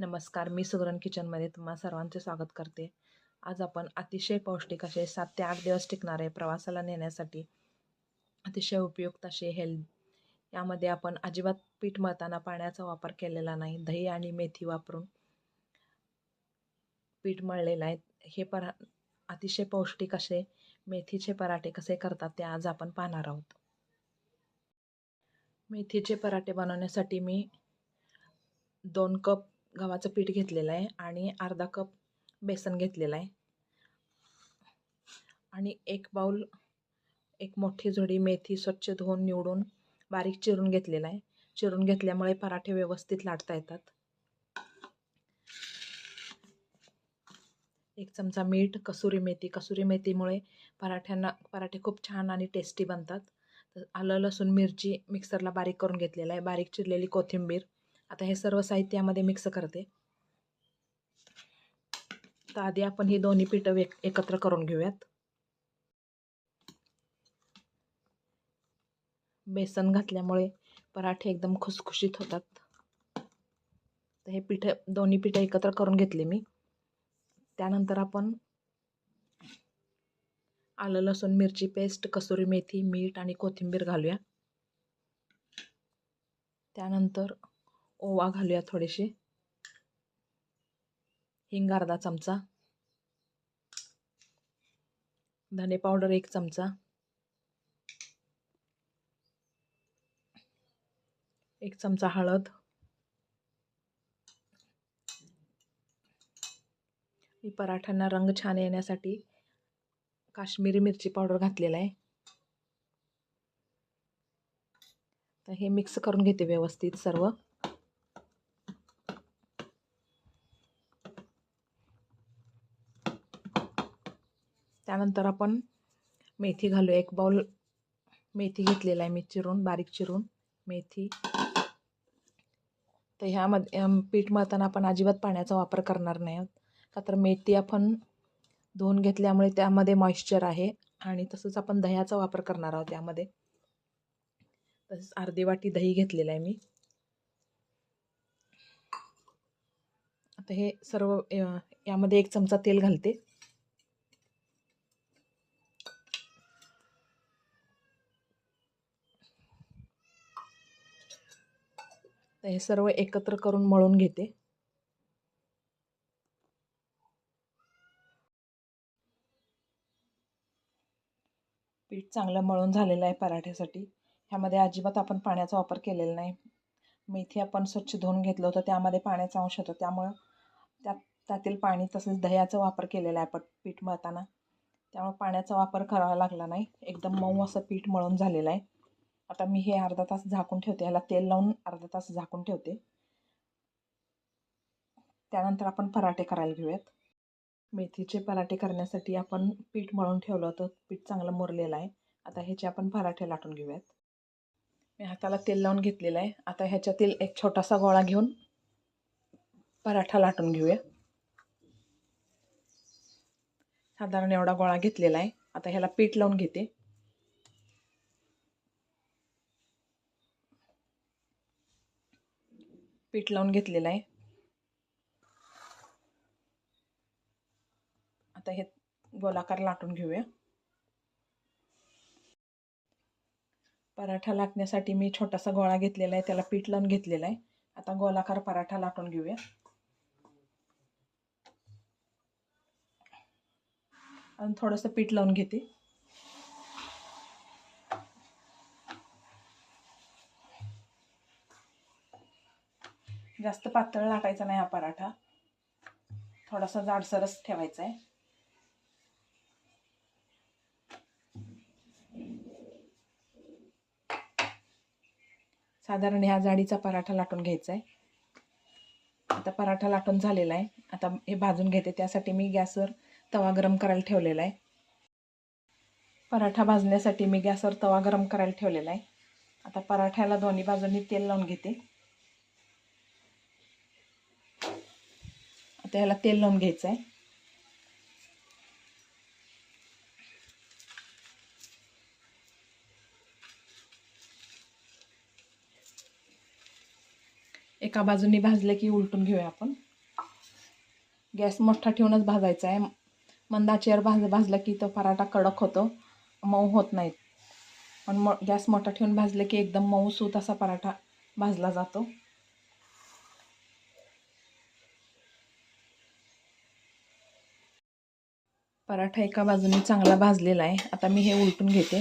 नमस्कार मी सुगरण किचनमध्ये तुम्हा सर्वांचे स्वागत करते. आज आपण अतिशय पौष्टिक असे सात ते आठ दिवस टिकणारे प्रवासाला नेण्यासाठी अतिशय उपयुक्त असे हेल्थ यामध्ये आपण अजिबात पीठ मळताना पाण्याचा वापर केलेला नाही. दही आणि मेथी वापरून पीठ मळलेलं आहे. हे परा अतिशय पौष्टिक असे मेथीचे पराठे कसे करतात ते आज आपण पाहणार आहोत. मेथीचे पराठे बनवण्यासाठी मी दोन कप गव्हाचं पीठ घेतलेलं आहे आणि अर्धा कप बेसन घेतलेलं आहे. आणि एक बाऊल एक मोठी झोडी मेथी स्वच्छ धुवून निवडून बारीक चिरून घेतलेला आहे. चिरून घेतल्यामुळे पराठे व्यवस्थित लाटता येतात. एक चमचा मीठ कसुरी मेथी. कसुरी मेथीमुळे पराठ्यांना पराठे खूप छान आणि टेस्टी बनतात. तर आलं लसूण मिरची मिक्सरला बारीक करून घेतलेलं आहे. बारीक चिरलेली कोथिंबीर. आता हे सर्व साहित्य यामध्ये मिक्स करते. तर आधी आपण ही दोन्ही पिठं एक एकत्र करून घेऊयात. बेसन घातल्यामुळे पराठे एकदम खुसखुशीत होतात. तर हे पिठं दोन्ही पिठं एकत्र करून घेतले मी. त्यानंतर आपण आलं लसूण मिरची पेस्ट कसुरी मेथी मीठ आणि कोथिंबीर घालूया. त्यानंतर ओवा घालूया थोडेसे. हिंग अर्धा चमचा. धने पावडर एक चमचा. एक चमचा हळद. मी पराठ्यांना रंग छान येण्यासाठी काश्मीरी मिरची पावडर घातलेला आहे. तर हे मिक्स करून घेते व्यवस्थित सर्व. त्यानंतर आपण मेथी घालू एक बाउल मेथी घेतलेला आहे मी चिरून बारीक चिरून मेथी. तर ह्यामध्ये पीठ मळताना आपण अजिबात पाण्याचा वापर करणार नाही आहोत. का तर मेथी आपण धुवून घेतल्यामुळे त्यामध्ये मॉइश्चर आहे आणि तसंच आपण दह्याचा वापर करणार आहोत त्यामध्ये तसंच अर्धी वाटी दही घेतलेलं आहे मी. आता हे सर्व यामध्ये एक चमचा तेल घालते. तर हे सर्व एकत्र करून मळून घेते. पीठ चांगलं मळून झालेलं आहे पराठ्यासाठी. ह्यामध्ये अजिबात आपण पाण्याचा वापर केलेला नाही. मेथी आपण स्वच्छ धुवून घेतलं होतं त्यामध्ये पाण्याचा अंश होता. त्यामुळं त्यात त्यातील पाणी तसेच दह्याचा वापर केलेला आहे पट पीठ मळताना. त्यामुळे पाण्याचा वापर करावा लागला नाही. एकदम मऊ असं पीठ मळून झालेलं आहे. आता मी हे अर्धा तास झाकून ठेवते. ह्याला तेल लावून अर्धा तास झाकून ठेवते. त्यानंतर आपण पराठे करायला घेऊयात. मेथीचे पराठे करण्यासाठी आपण पीठ मळून ठेवलं होतं. पीठ चांगलं मुरलेलं आहे. आता ह्याचे आपण पराठे लाटून घेऊयात. मी हाताला तेल लावून घेतलेलं आहे. आता ह्याच्यातील एक छोटासा गोळा घेऊन पराठा लाटून घेऊया. साधारण एवढा गोळा घेतलेला आहे. आता ह्याला पीठ लावून घेते. पीठ लावून घेतलेलं आहे. आता हे गोलाकार लाटून घेऊया. पराठा लाटण्यासाठी मी छोटासा गोळा घेतलेला आहे त्याला पीठ लावून घेतलेला आहे. आता गोलाकार पराठा लाटून घेऊया. आणि थोडंसं पीठ लावून घेते. जास्त पातळ लाटायचा नाही हा पराठा. थोडासा जाडसरच ठेवायचा आहे. साधारण ह्या जाडीचा पराठा लाटून घ्यायचा आहे. आता पराठा लाटून झालेला आहे. आता हे भाजून घेते. त्यासाठी मी गॅसवर तवा गरम करायला ठेवलेला आहे. पराठा भाजण्यासाठी मी गॅसवर तवा गरम करायला ठेवलेला आहे. आता पराठ्याला दोन्ही बाजूंनी तेल लावून घेते. आता ह्याला तेल लावून घ्यायचं आहे एका बाजूनी भाजलं की उलटून घेऊया आपण. गॅस मोठा ठेवूनच भाजायचा आहे मंदाचेवर भाज भाजला की तो पराठा कडक होतो. मऊ होत नाहीत. पण मो गॅस मोठा ठेवून भाजले की एकदम मऊसूत असा पराठा भाजला जातो. पराठा एका बाजूने चांगला भाजलेला आहे. आता मी हे उलटून घेते.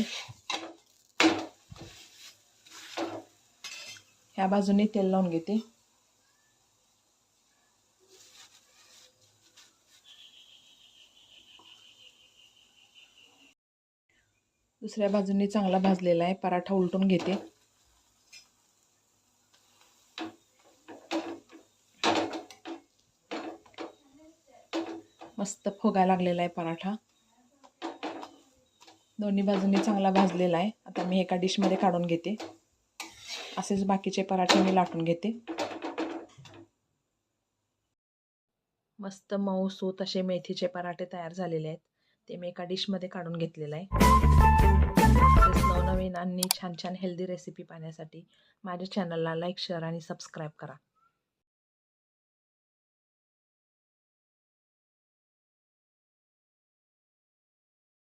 ह्या बाजूने तेल लावून घेते. दुसऱ्या बाजूने चांगला भाजलेला आहे. पराठा उलटून घेते. मस्त फोगा लागलेला आहे पराठा. दोन्ही बाजूंनी चांगला भाजलेला आहे. आता मी एका डिशमध्ये काढून घेते. असेच बाकीचे पराठे मी लाटून घेते. मस्त मऊ सूत असे मेथीचे पराठे तयार झालेले आहेत. ते मी एका डिशमध्ये काढून घेतलेलं आहे. नवनवीन आणि छान छान हेल्दी रेसिपी पाहण्यासाठी माझ्या चॅनलला लाईक शेअर आणि सबस्क्राईब करा.